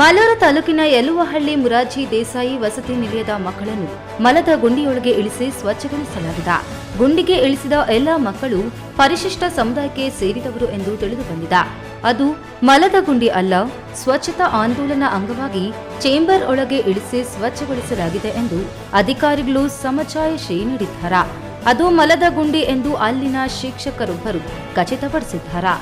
ಮಾಲೂರು ತಾಲೂಕಿನ ಯಲುವಹಳ್ಳಿ ಮುರಾಜಿ ದೇಸಾಯಿ ವಸತಿ ನಿಲಯದ ಮಕ್ಕಳನ್ನು ಮಲದ ಗುಂಡಿಯೊಳಗೆ ಇಳಿಸಿ ಸ್ವಚ್ಛಗೊಳಿಸಲಾಗಿದೆ. ಗುಂಡಿಗೆ ಇಳಿಸಿದ ಎಲ್ಲ ಮಕ್ಕಳು ಪರಿಶಿಷ್ಟ ಸಮುದಾಯಕ್ಕೆ ಸೇರಿದವರು ಎಂದು ತಿಳಿದು ಬಂದಿದೆ ಅದು ಮಲದ ಗುಂಡಿ ಅಲ್ಲ, ಸ್ವಚ್ಛತಾ ಆಂದೋಲನ ಅಂಗವಾಗಿ ಚೇಂಬರ್ ಒಳಗೆ ಇಳಿಸಿ ಸ್ವಚ್ಛಗೊಳಿಸಲಾಗಿದೆ ಎಂದು ಅಧಿಕಾರಿಗಳು ಸಮಜಾಯಿಷಿ ನೀಡಿದ್ದಾರೆ. ಅದು ಮಲದ ಗುಂಡಿ ಎಂದು ಅಲ್ಲಿನ ಶಿಕ್ಷಕರೊಬ್ಬರು ಖಚಿತಪಡಿಸಿದ್ದಾರೆ.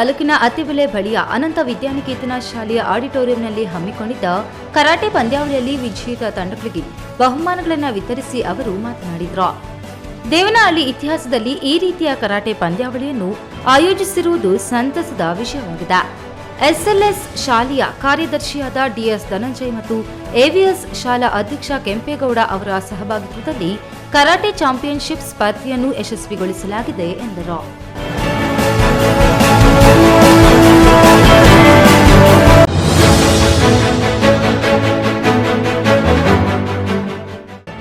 ತಾಲೂಕಿನ ಅತ್ತಿಬೆಲೆ ಬಳಿಯ ಅನಂತ ವಿದ್ಯಾನಿಕೇತನ ಶಾಲೆಯ ಆಡಿಟೋರಿಯಂನಲ್ಲಿ ಹಮ್ಮಿಕೊಂಡಿದ್ದ ಕರಾಟೆ ಪಂದ್ಯಾವಳಿಯಲ್ಲಿ ವಿಜೇತ ತಂಡಗಳಿಗೆ ಬಹುಮಾನಗಳನ್ನು ವಿತರಿಸಿ ಅವರು ಮಾತನಾಡಿದರು. ದೇವನಹಳ್ಳಿ ಇತಿಹಾಸದಲ್ಲಿ ಈ ರೀತಿಯ ಕರಾಟೆ ಪಂದ್ಯಾವಳಿಯನ್ನು ಆಯೋಜಿಸಿರುವುದು ಸಂತಸದ ವಿಷಯವಾಗಿದೆ. ಎಸ್ಎಲ್ಎಸ್ ಶಾಲೆಯ ಕಾರ್ಯದರ್ಶಿಯಾದ ಡಿಎಸ್ ಧನಂಜಯ್ ಮತ್ತು ಎವಿಎಸ್ ಶಾಲಾ ಅಧ್ಯಕ್ಷ ಕೆಂಪೇಗೌಡ ಅವರ ಸಹಭಾಗಿತ್ವದಲ್ಲಿ ಕರಾಟೆ ಚಾಂಪಿಯನ್ಶಿಪ್ ಸ್ಪರ್ಧೆಯನ್ನು ಯಶಸ್ವಿಗೊಳಿಸಲಾಗಿದೆ ಎಂದರು.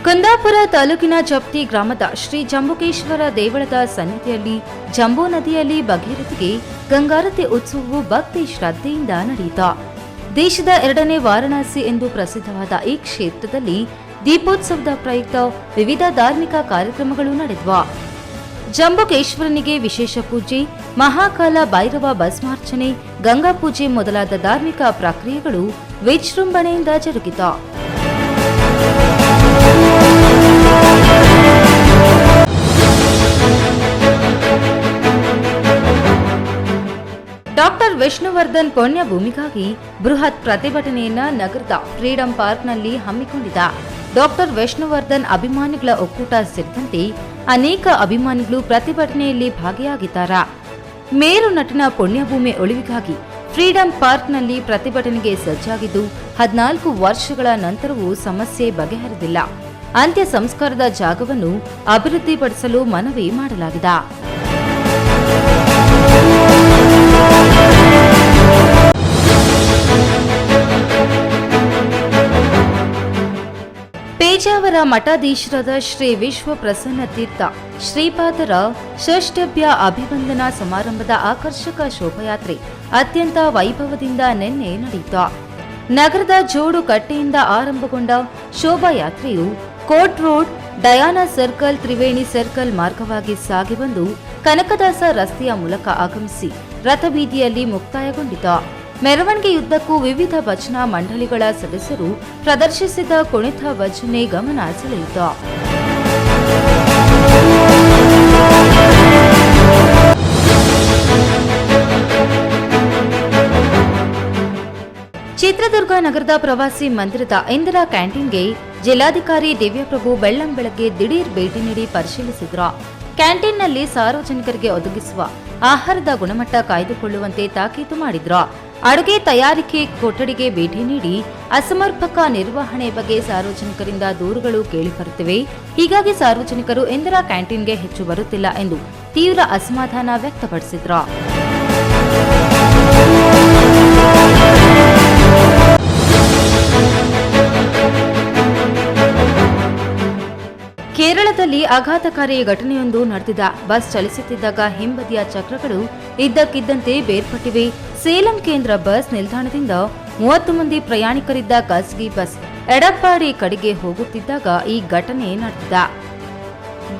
ಕುಂದಾಪುರ ತಾಲೂಕಿನ ಜಪ್ತಿ ಗ್ರಾಮದ ಶ್ರೀ ಜಂಬುಕೇಶ್ವರ ದೇವಳದ ಸನ್ನಿಧಿಯಲ್ಲಿ ಜಂಬೂ ನದಿಯಲ್ಲಿ ಭಗೀರಥಿಗೆ ಗಂಗಾರತಿ ಉತ್ಸವವು ಭಕ್ತಿ ಶ್ರದ್ಧೆಯಿಂದ ನಡೆಯಿತ. ದೇಶದ ಎರಡನೇ ವಾರಣಾಸಿ ಎಂದು ಪ್ರಸಿದ್ಧವಾದ ಈ ಕ್ಷೇತ್ರದಲ್ಲಿ ದೀಪೋತ್ಸವದ ಪ್ರಯುಕ್ತ ವಿವಿಧ ಧಾರ್ಮಿಕ ಕಾರ್ಯಕ್ರಮಗಳು ನಡೆದವು. ಜಂಬುಕೇಶ್ವರನಿಗೆ ವಿಶೇಷ ಪೂಜೆ, ಮಹಾಕಾಲ ಭೈರವ ಭಸ್ಮಾರ್ಚನೆ ಗಂಗಾ ಪೂಜೆ ಮೊದಲಾದ ಧಾರ್ಮಿಕ ಪ್ರಕ್ರಿಯೆಗಳು ವಿಜೃಂಭಣೆಯಿಂದ ಜರುಗಿತು. ವಿಷ್ಣುವರ್ಧನ್ ಪುಣ್ಯಭೂಮಿಗಾಗಿ ಬೃಹತ್ ಪ್ರತಿಭಟನೆಯನ್ನ ನಗರದ ಫ್ರೀಡಂ ಪಾರ್ಕ್ನಲ್ಲಿ ಹಮ್ಮಿಕೊಂಡಿದ್ದ ಡಾಕ್ಟರ್ ವಿಷ್ಣುವರ್ಧನ್ ಅಭಿಮಾನಿಗಳ ಒಕ್ಕೂಟ ಸೇರಿದಂತೆ ಅನೇಕ ಅಭಿಮಾನಿಗಳು ಪ್ರತಿಭಟನೆಯಲ್ಲಿ ಭಾಗಿಯಾಗಿದ್ದಾರ. ಮೇರು ನಟನ ಪುಣ್ಯಭೂಮಿ ಉಳಿವಿಗಾಗಿ ಫ್ರೀಡಂ ಪಾರ್ಕ್ನಲ್ಲಿ ಪ್ರತಿಭಟನೆಗೆ ಸಜ್ಜಾಗಿದ್ದು, ಹದಿನಾಲ್ಕು ವರ್ಷಗಳ ನಂತರವೂ ಸಮಸ್ಯೆ ಬಗೆಹರಿದಿಲ್ಲ. ಅಂತ್ಯ ಸಂಸ್ಕಾರದ ಜಾಗವನ್ನು ಅಭಿವೃದ್ಧಿಪಡಿಸಲು ಮನವಿ ಮಾಡಲಾಗಿದೆ. ಪೇಜಾವರ ಮಠಾಧೀಶರಾದ ಶ್ರೀ ವಿಶ್ವ ಪ್ರಸನ್ನ ತೀರ್ಥ ಶ್ರೀಪಾದರ ಷಷ್ಠಭ್ಯ ಅಭಿವಂದನಾ ಸಮಾರಂಭದ ಆಕರ್ಷಕ ಶೋಭಾಯಾತ್ರೆ ಅತ್ಯಂತ ವೈಭವದಿಂದ ನಿನ್ನೆ ನಡೆಯಿತು. ನಗರದ ಜೋಡು ಕಟ್ಟೆಯಿಂದ ಆರಂಭಗೊಂಡ ಶೋಭಾಯಾತ್ರೆಯು court road, Diana circle, Triveni circle ಮಾರ್ಗವಾಗಿ ಸಾಗಿ ಬಂದು ಕನಕದಾಸ ರಸ್ತೆಯ ಮೂಲಕ ಆಗಮಿಸಿ ರಥಬೀದಿಯಲ್ಲಿ ಮುಕ್ತಾಯಗೊಂಡಿತು. ಮೆರವಣಿಗೆಯುದ್ದಕ್ಕೂ ವಿವಿಧ ಭಜನಾ ಮಂಡಳಿಗಳ ಸದಸ್ಯರು ಪ್ರದರ್ಶಿಸಿದ ಕುಣಿತ ಭಜನೆ ಗಮನ ಸೆಳೆಯಿತು ಚಿತ್ರದುರ್ಗ ನಗರದ ಪ್ರವಾಸಿ ಮಂದಿರದ ಇಂದಿರಾ ಕ್ಯಾಂಟೀನ್ಗೆ ಜಿಲ್ಲಾಧಿಕಾರಿ ದಿವ್ಯಪ್ರಭು ಬೆಳ್ಳಂ ಬೆಳಗ್ಗೆ ದಿಢೀರ್ ಭೇಟಿ ನೀಡಿ ಪರಿಶೀಲಿಸಿದ್ರು. ಕ್ಯಾಂಟೀನ್ನಲ್ಲಿ ಸಾರ್ವಜನಿಕರಿಗೆ ಒದಗಿಸುವ ಆಹಾರದ ಗುಣಮಟ್ಟ ಕಾಯ್ದುಕೊಳ್ಳುವಂತೆ ತಾಕೀತು ಮಾಡಿದ್ರು. ಅಡುಗೆ ತಯಾರಿಕೆ ಕೊಠಡಿಗೆ ಭೇಟಿ ನೀಡಿ ಅಸಮರ್ಪಕ ನಿರ್ವಹಣೆ ಬಗ್ಗೆ ಸಾರ್ವಜನಿಕರಿಂದ ದೂರುಗಳು ಕೇಳಿಬರುತ್ತಿವೆ ಹೀಗಾಗಿ ಸಾರ್ವಜನಿಕರು ಇಂದಿರಾ ಕ್ಯಾಂಟೀನ್ಗೆ ಹೆಚ್ಚು ಬರುತ್ತಿಲ್ಲ ಎಂದು ತೀವ್ರ ಅಸಮಾಧಾನ ವ್ಯಕ್ತಪಡಿಸಿದ್ರು. ಕೇರಳದಲ್ಲಿ ಆಘಾತಕಾರಿ ಘಟನೆಯೊಂದು ನಡೆದಿದ. ಬಸ್ ಚಲಿಸುತ್ತಿದ್ದಾಗ ಹಿಂಬದಿಯ ಚಕ್ರಗಳು ಇದ್ದಕ್ಕಿದ್ದಂತೆ ಬೇರ್ಪಟ್ಟಿವೆ. ಸೇಲಂ ಕೇಂದ್ರ ಬಸ್ ನಿಲ್ದಾಣದಿಂದ ಮೂವತ್ತು ಮಂದಿ ಪ್ರಯಾಣಿಕರಿದ್ದ ಖಾಸಗಿ ಬಸ್ ಎಡಪ್ಪಾಡಿ ಕಡೆಗೆ ಹೋಗುತ್ತಿದ್ದಾಗ ಈ ಘಟನೆ ನಡೆದಿದೆ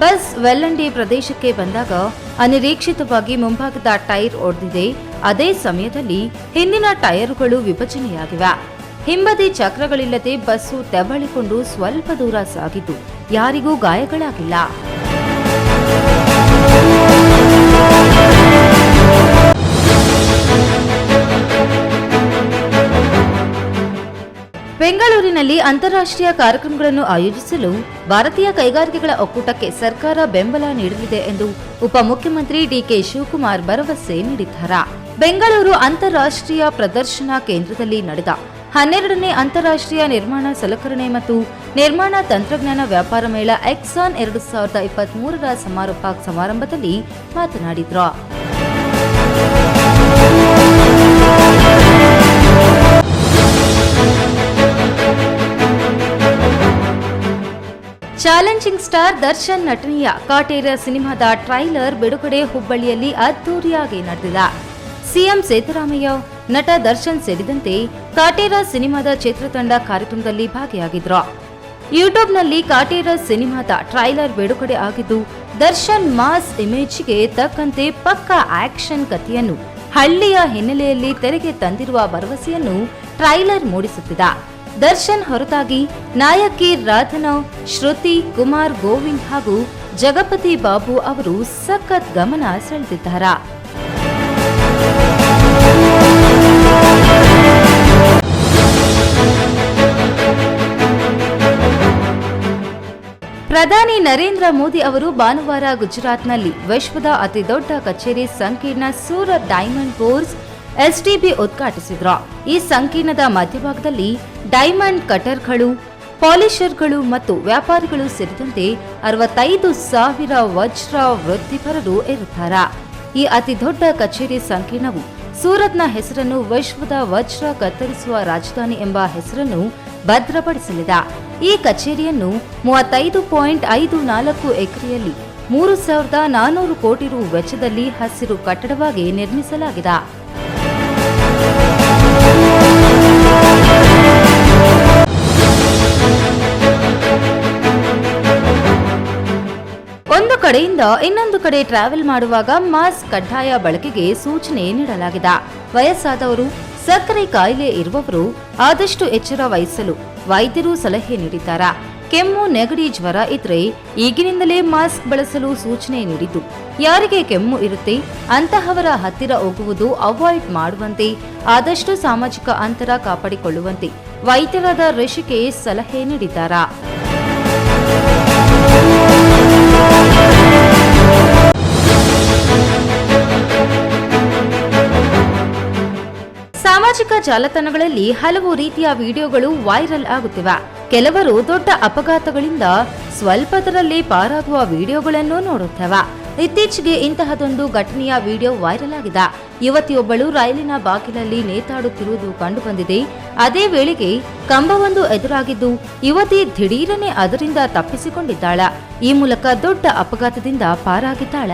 ಬಸ್ ವೆಲ್ಲಂಡಿ ಪ್ರದೇಶಕ್ಕೆ ಬಂದಾಗ ಅನಿರೀಕ್ಷಿತವಾಗಿ ಮುಂಭಾಗದ ಟೈರ್ ಒಡೆದಿದೆ. ಅದೇ ಸಮಯದಲ್ಲಿ ಹಿಂದಿನ ಟೈರುಗಳು ವಿಭಜನೆಯಾಗಿವೆ. ಹಿಂಬದಿ ಚಕ್ರಗಳಿಲ್ಲದೆ ಬಸ್ಸು ತೆವಳಿಕೊಂಡು ಸ್ವಲ್ಪ ದೂರ ಸಾಗಿದ್ದು ಯಾರಿಗೂ ಗಾಯಗಳಾಗಿಲ್ಲ. ಬೆಂಗಳೂರಿನಲ್ಲಿ ಅಂತಾರಾಷ್ಟ್ರೀಯ ಕಾರ್ಯಕ್ರಮಗಳನ್ನು ಆಯೋಜಿಸಲು ಭಾರತೀಯ ಕೈಗಾರಿಕೆಗಳ ಒಕ್ಕೂಟಕ್ಕೆ ಸರ್ಕಾರ ಬೆಂಬಲ ನೀಡಲಿದೆ ಎಂದು ಉಪಮುಖ್ಯಮಂತ್ರಿ ಡಿಕೆ ಶಿವಕುಮಾರ್ ಭರವಸೆ ನೀಡಿದ್ದಾರೆ. ಬೆಂಗಳೂರು ಅಂತಾರಾಷ್ಟ್ರೀಯ ಪ್ರದರ್ಶನ ಕೇಂದ್ರದಲ್ಲಿ ನಡೆದ ಹನ್ನೆರಡನೇ ಅಂತಾರಾಷ್ಟ್ರೀಯ ನಿರ್ಮಾಣ ಸಲಕರಣೆ ಮತ್ತು ನಿರ್ಮಾಣ ತಂತ್ರಜ್ಞಾನ ವ್ಯಾಪಾರ ಮೇಳ ಎಕ್ಸಾನ್ ಎರಡು ಸಾವಿರದ ಇಪ್ಪತ್ತ್ ಮೂರರ ಸಮಾರೋಪ ಸಮಾರಂಭದಲ್ಲಿ ಮಾತನಾಡಿದ್ರು. ಚಾಲೆಂಜಿಂಗ್ ಸ್ಟಾರ್ ದರ್ಶನ್ ನಟನೆಯ ಕಾಟೇರ ಸಿನಿಮಾದ ಟ್ರೈಲರ್ ಬಿಡುಗಡೆ ಹುಬ್ಬಳ್ಳಿಯಲ್ಲಿ ಅದ್ದೂರಿಯಾಗಿ ನಡೆದಿದೆ ಸಿಎಂ ಸಿದ್ದರಾಮಯ್ಯ ನಟ ದರ್ಶನ್ ಸೇರಿದಂತೆ ಕಾಟೇರ ಸಿನಿಮಾದ ಚಿತ್ರತಂಡ ಕಾರ್ಯಕ್ರಮದಲ್ಲಿ ಭಾಗಿಯಾಗಿದ್ರು. ಯೂಟ್ಯೂಬ್ನಲ್ಲಿ ಕಾಟೇರ ಸಿನಿಮಾದ ಟ್ರೈಲರ್ ಬಿಡುಗಡೆ ಆಗಿದ್ದು, ದರ್ಶನ್ ಮಾಸ್ ಇಮೇಜ್ಗೆ ತಕ್ಕಂತೆ ಪಕ್ಕಾ ಆಕ್ಷನ್ ಕಥೆಯನ್ನು ಹಳ್ಳಿಯ ಹಿನ್ನೆಲೆಯಲ್ಲಿ ತೆರೆಗೆ ತಂದಿರುವ ಭರವಸೆಯನ್ನು ಟ್ರೈಲರ್ ಮೂಡಿಸುತ್ತಿದೆ. ದರ್ಶನ್ ಹೊರತಾಗಿ ನಾಯಕಿ ರಾಧನಾ, ಶ್ರುತಿ, ಕುಮಾರ್, ಗೋವಿಂದ್ ಹಾಗೂ ಜಗಪತಿ ಬಾಬು ಅವರು ಸಖತ್ ಗಮನ ಸೆಳೆದಿದ್ದಾರೆ. ಪ್ರಧಾನಿ ನರೇಂದ್ರ ಮೋದಿ ಅವರು ಭಾನುವಾರ ಗುಜರಾತ್ನಲ್ಲಿ ವಿಶ್ವದ ಅತಿದೊಡ್ಡ ಕಚೇರಿ ಸಂಕೀರ್ಣ ಸೂರತ್ ಡೈಮಂಡ್ ಬೋರ್ಸ್ ಎಸ್ಟಿಬಿ ಉದ್ಘಾಟಿಸಿದ್ರು. ಈ ಸಂಕೀರ್ಣದ ಮಧ್ಯಭಾಗದಲ್ಲಿ ಡೈಮಂಡ್ ಕಟರ್ಗಳು, ಪಾಲಿಷರ್ಗಳು ಮತ್ತು ವ್ಯಾಪಾರಿಗಳು ಸೇರಿದಂತೆ ಅರವತ್ತೈದು ಸಾವಿರ ವಜ್ರ ವೃತ್ತಿಪರರು ಇರುತ್ತಾರೆ. ಈ ಅತಿದೊಡ್ಡ ಕಚೇರಿ ಸಂಕೀರ್ಣವು ಸೂರತ್ನ ಹೆಸರನ್ನು ವಿಶ್ವದ ವಜ್ರ ಕತ್ತರಿಸುವ ರಾಜಧಾನಿ ಎಂಬ ಹೆಸರನ್ನು ಭದ್ರಪಡಿಸಲಿದೆ. ಈ ಕಚೇರಿಯನ್ನು ಮೂವತ್ತೈದು ಪಾಯಿಂಟ್ ಐದು ನಾಲ್ಕು ಎಕರೆಯಲ್ಲಿ ಮೂರು ಸಾವಿರದ ನಾನೂರು ಕೋಟಿ ರು ವೆಚ್ಚದಲ್ಲಿ ಹಸಿರು ಕಟ್ಟಡವಾಗಿ ನಿರ್ಮಿಸಲಾಗಿದೆ. ಒಂದು ಕಡೆಯಿಂದ ಇನ್ನೊಂದು ಕಡೆ ಟ್ರಾವೆಲ್ ಮಾಡುವಾಗ ಮಾಸ್ಕ್ ಕಡ್ಡಾಯ ಬಳಕೆಗೆ ಸೂಚನೆ ನೀಡಲಾಗಿದೆ. ವಯಸ್ಸಾದವರು ಸಕ್ಕರೆ ಕಾಯಿಲೆ ಇರುವವರು ಆದಷ್ಟು ಎಚ್ಚರ ವಹಿಸಲು ವೈದ್ಯರು ಸಲಹೆ ನೀಡಿದ್ದಾರೆ. ಕೆಮ್ಮು, ನೆಗಡಿ, ಜ್ವರ ಇದ್ರೆ ಈಗಿನಿಂದಲೇ ಮಾಸ್ಕ್ ಬಳಸಲು ಸೂಚನೆ ನೀಡಿದ್ದು. ಯಾರಿಗೆ ಕೆಮ್ಮು ಇರುತ್ತೆ, ಅಂತಹವರ ಹತ್ತಿರ ಹೋಗುವುದು ಅವಾಯ್ಡ್ ಮಾಡುವಂತೆ, ಆದಷ್ಟು ಸಾಮಾಜಿಕ ಅಂತರ ಕಾಪಾಡಿಕೊಳ್ಳುವಂತೆ ವೈದ್ಯರಾದ ಋಷಿಗೆ ಸಲಹೆ ನೀಡಿದ್ದಾರೆ. ಸಾಮಾಜಿಕ ಜಾಲತಾಣಗಳಲ್ಲಿ ಹಲವು ರೀತಿಯ ವಿಡಿಯೋಗಳು ವೈರಲ್ ಆಗುತ್ತಿವೆ. ಕೆಲವರು ದೊಡ್ಡ ಅಪಘಾತಗಳಿಂದ ಸ್ವಲ್ಪದರಲ್ಲಿ ಪಾರಾಗುವ ವಿಡಿಯೋಗಳನ್ನು ನೋಡುತ್ತೇವೆ. ಇತ್ತೀಚೆಗೆ ಇಂತಹದೊಂದು ಘಟನೆಯ ವಿಡಿಯೋ ವೈರಲ್ ಆಗಿದೆ. ಯುವತಿಯೊಬ್ಬಳು ರೈಲಿನ ಬಾಗಿಲಲ್ಲಿ ನೇತಾಡುತ್ತಿರುವುದು ಕಂಡುಬಂದಿದೆ. ಅದೇ ವೇಳೆಗೆ ಕಂಬವೊಂದು ಎದುರಾಗಿದ್ದು, ಯುವತಿ ದಿಢೀರನೆ ಅದರಿಂದ ತಪ್ಪಿಸಿಕೊಂಡಿದ್ದಾಳ. ಈ ಮೂಲಕ ದೊಡ್ಡ ಅಪಘಾತದಿಂದ ಪಾರಾಗಿದ್ದಾಳ.